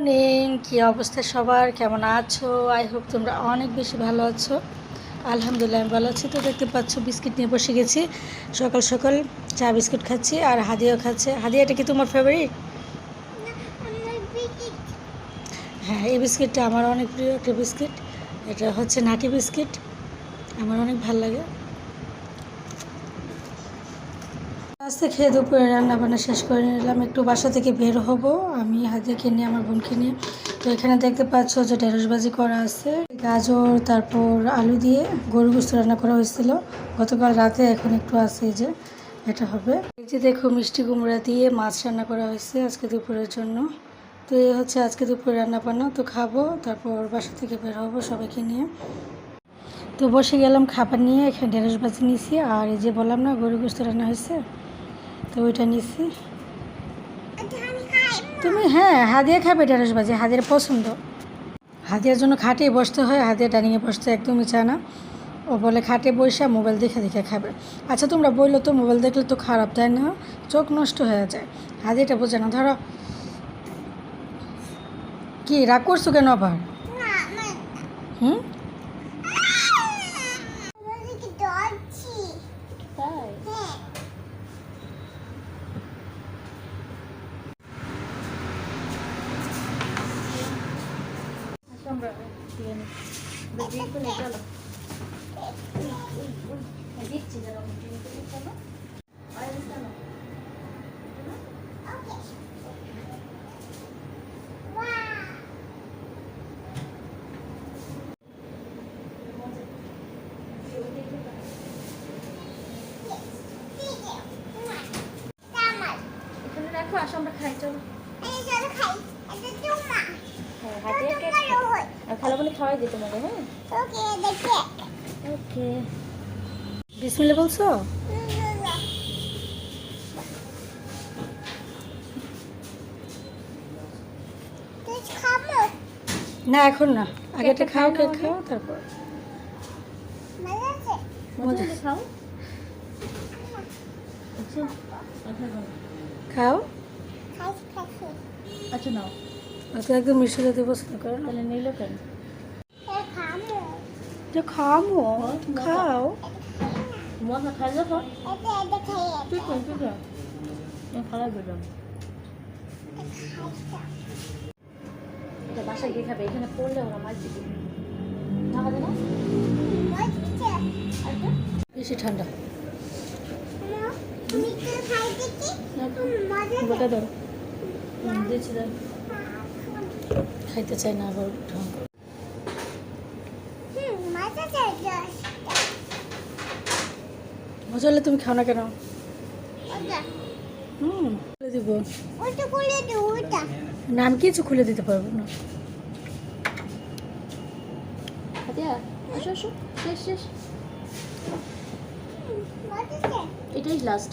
Morning কী অবস্থা সবার? কেমন আছো? আই হোপ তোমরা অনেক বেশি ভালো আছো। আলহামদুলিল্লাহ, আমি ভালো আছি। তো দেখতে পাচ্ছ, বিস্কিট নিয়ে বসে গেছি। সকাল সকাল চা, বিস্কুট খাচ্ছি আর হাদিয়াও খাচ্ছে। হাদিয়া, এটা কি তোমার ফেভারিট হ্যাঁ এই বিস্কিটটা আমার অনেক প্রিয় একটা বিস্কিট। এটা হচ্ছে নাটি বিস্কিট। আমার অনেক ভালো লাগে। আস্তে খেয়ে দুপুরে রান্না বান্না শেষ করে নিলাম একটু বাসা থেকে বের হব। আমি হাজিকে নিয়ে, আমার বোনকে নিয়ে। তো এখানে দেখতে পাচ্ছ যে ঢেঁড়সবাজি করা আছে, গাজর, তারপর আলু দিয়ে গরু গুস্ত রান্না করা হয়েছিল। গতকাল রাতে এখন একটু আছে যে, এটা হবে। এই যে দেখো, মিষ্টি কুমড়া দিয়ে মাছ রান্না করা হয়েছে আজকে দুপুরের জন্য। তো এই হচ্ছে আজকে দুপুরে রান্না বান্না তো খাব, তারপর বাসা থেকে বের হব সবাইকে নিয়ে। তো বসে গেলাম খাবার নিয়ে, এখানে ঢেঁড়স ভাজি নিয়েছি। আর এই যে বললাম না গরু গোস্ত রান্না হয়েছে। তো ওইটা নিয়েছি তুমি হ্যাঁ হাদিয়া খাবে ঢেঁড়স ভাজি হাদিয়ার পছন্দ। হাদিয়ার জন্য খাটে বসতে হয় হাদিয়া ডাইনিংয়ে বসতে একদমই চায় না। ও বলে খাটে বসে মোবাইল দেখে দেখে খাবে। আচ্ছা তোমরা বলল তো মোবাইল দেখলে তো খারাপ তাই না? চোখ নষ্ট হয়ে যায়। হাদিয়াটা বোঝে না ধরো। কি রাগ করছ কেন আবার? হুম তাই আচ্ছা, আমরা দিয়ে নিই। দিয়ে চলো। হ্যাঁ, দিচ্ছি চলো। এখানে রাখো, আসো আমরা খাই, চলো। হ্যাঁ, হাতিয়ে কেক খাও। আর খালো বলে খাওয়াই দিই তোমাকে হ্যাঁ? ওকে বিসমিল্লা বলছো? না এখন না। আগে একটা খাও কেক খাও তারপর। খাও? খাও। আচ্ছা নাও। তো একদম মিষ্টি জাতীয় পছন্দ করে না তাহলে নিলো কেন? যে খামো। খাও। মশলা খাই দেখো তুই কোন তুই খারাপ বেরোম বাসায় গিয়ে খাবে এখানে পড়লে ওরা মাছ দিবে। আচ্ছা বেশি ঠান্ডা। গোটা দাও দিচ্ছি দাও খাইতে চাই না আবার ঢং মজা হলে তুমি খাও না কেন? হুম খুলে দিব। না আমি কিছু খুলে দিতে পারব না। এটাই লাস্ট